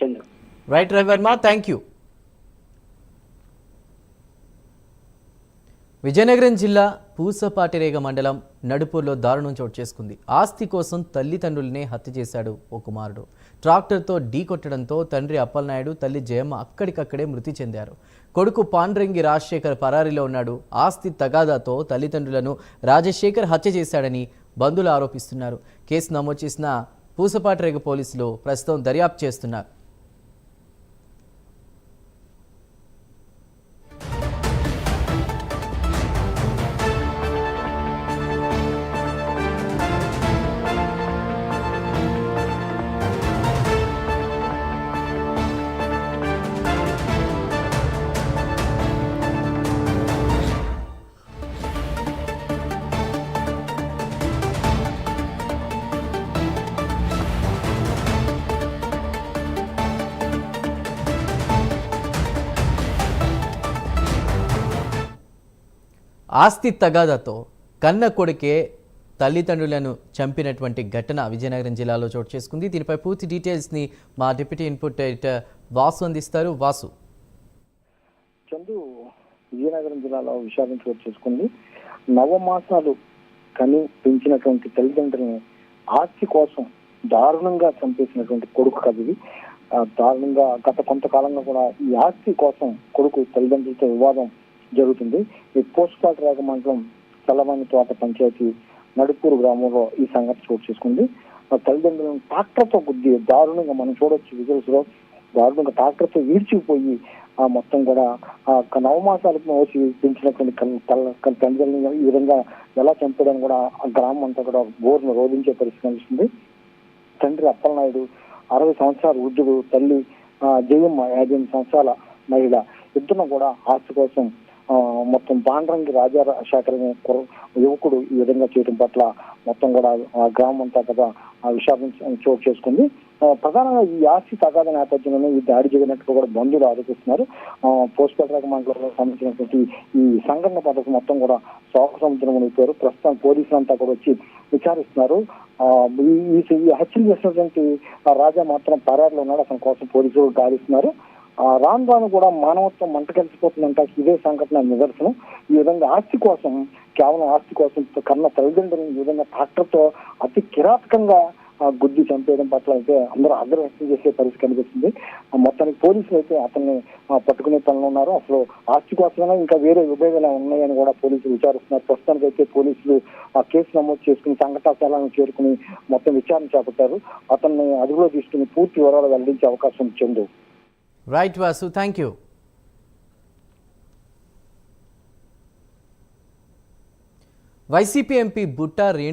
Chandra right Ravivarma thank you Vizianagaram జిల్లా పూసపాటిరేగ మండలం నడుపూర్లో దారుణం చోటు చేసుకుంది. ఆస్తి కోసం తల్లిదండ్రులనే హత్య చేశాడు ఓ కుమారుడు. ట్రాక్టర్తో ఢీ కొట్టడంతో తండ్రి అప్పలనాయుడు తల్లి జయమ్మ అక్కడికక్కడే మృతి చెందారు. కొడుకు పాండ్రంగి రాజశేఖర్ పరారీలో ఉన్నాడు. ఆస్తి తగాదాతో తల్లిదండ్రులను రాజశేఖర్ హత్య చేశాడని బంధువులు ఆరోపిస్తున్నారు. కేసు నమోదు చేసిన పూసపాటిరేగ పోలీసులు ప్రస్తుతం దర్యాప్తు చేస్తున్నారు. ఆస్తి తగాదాతో కన్న కొడుకే తల్లిదండ్రులను చంపినటువంటి ఘటన విజయనగరం జిల్లాలో చోటు చేసుకుంది. దీనిపై పూర్తి డీటెయిల్స్ని మా డిప్యూటీ ఇన్పుట్ ఎడిటర్ వాసు అందిస్తారు. వాసు. చందు విజయనగరం జిల్లాలో విషాదం చోటు చేసుకుంది. నవమాసాలు కని పెంచినటువంటి తల్లిదండ్రులను ఆస్తి కోసం దారుణంగా చంపేసినటువంటి కొడుకు కదివి దారుణంగా గత కొంతకాలంగా కూడా ఈ ఆస్తి కోసం కొడుకు తల్లిదండ్రులతో వివాదం జరుగుతుంది. ఈ పోస్ట్పాట్ రేగ మండలం చల్లవాణి తోట పంచాయతీ నడుపూరు గ్రామంలో ఈ సంఘటన చోటు చేసుకుంది. ఆ తల్లిదండ్రులను ట్రాక్టర్తో గుద్ది దారుణంగా మనం చూడొచ్చు విజువల్స్లో దారుణంగా ట్రాక్టర్తో ఈడ్చిపోయి ఆ మొత్తం కూడా ఆ నవమాసాలకు వచ్చి పెంచినటువంటి కన్- తల్లిదండ్రులను ఈ విధంగా ఎలా చంపడం కూడా ఆ గ్రామం అంతా కూడా బోర్ను రోధించే పరిస్థితి కనిపిస్తుంది. తండ్రి అప్పలనాయుడు అరవై సంవత్సరాల వృద్ధుడు తల్లి జయమ్మ యాభై సంవత్సరాల మహిళ. ఇద్దరు కూడా ఆస్తి కోసం మొత్తం పాండ్రంగి రాజా శేఖర్ యువకుడు ఈ విధంగా చేయడం పట్ల మొత్తం కూడా ఆ గ్రామం అంతా కదా ఆ విషాదం చోటు చేసుకుంది. ప్రధానంగా ఈ ఆస్తి తగాద నేపథ్యంలోనే ఈ దాడి జరిగినట్టుగా కూడా బంధువులు ఆరోపిస్తున్నారు. పోస్టల్ మండలంలో సంబంధించినటువంటి ఈ సంఘటన పథకం మొత్తం కూడా శోక సముద్రం అయిపోయారు ప్రస్తుతం పోలీసులు అంతా కూడా వచ్చి విచారిస్తున్నారు. ఈ హత్యలు చేసినటువంటి రాజా మాత్రం పరారులో ఉన్నాడు. అతని కోసం పోలీసులు గాలిస్తున్నారు రాను రాను కూడా మానవత్వం మంట కలిసిపోతుందంట ఇదే సంఘటన నిదర్శనం. ఈ విధంగా ఆస్తి కోసం కేవలం ఆస్తి కోసం కన్న తల్లిదండ్రులను ఈ విధంగా ట్రాక్టర్తో అతి కిరాతకంగా ఆ, గుద్ది చంపేయడం పట్ల అయితే అందరూ ఆగ్రహం వ్యక్తం చేసే పరిస్థితి కనిపిస్తుంది. ఆ, మొత్తానికి పోలీసులు అయితే అతన్ని పట్టుకునే పనులు ఉన్నారు. అసలు ఆస్తి కోసమైనా ఇంకా వేరే విభేదాలు ఉన్నాయని కూడా పోలీసులు విచారిస్తున్నారు. ప్రస్తుతానికి అయితే పోలీసులు ఆ కేసు నమోదు చేసుకుని సంఘటన స్థలాన్ని చేరుకుని మొత్తం విచారణ చేపట్టారు. అతన్ని అదుపులో తీసుకుని పూర్తి వివరాలు వెల్లడించే అవకాశం చెందు. Right Vasu thank you YCP MP Butta Renu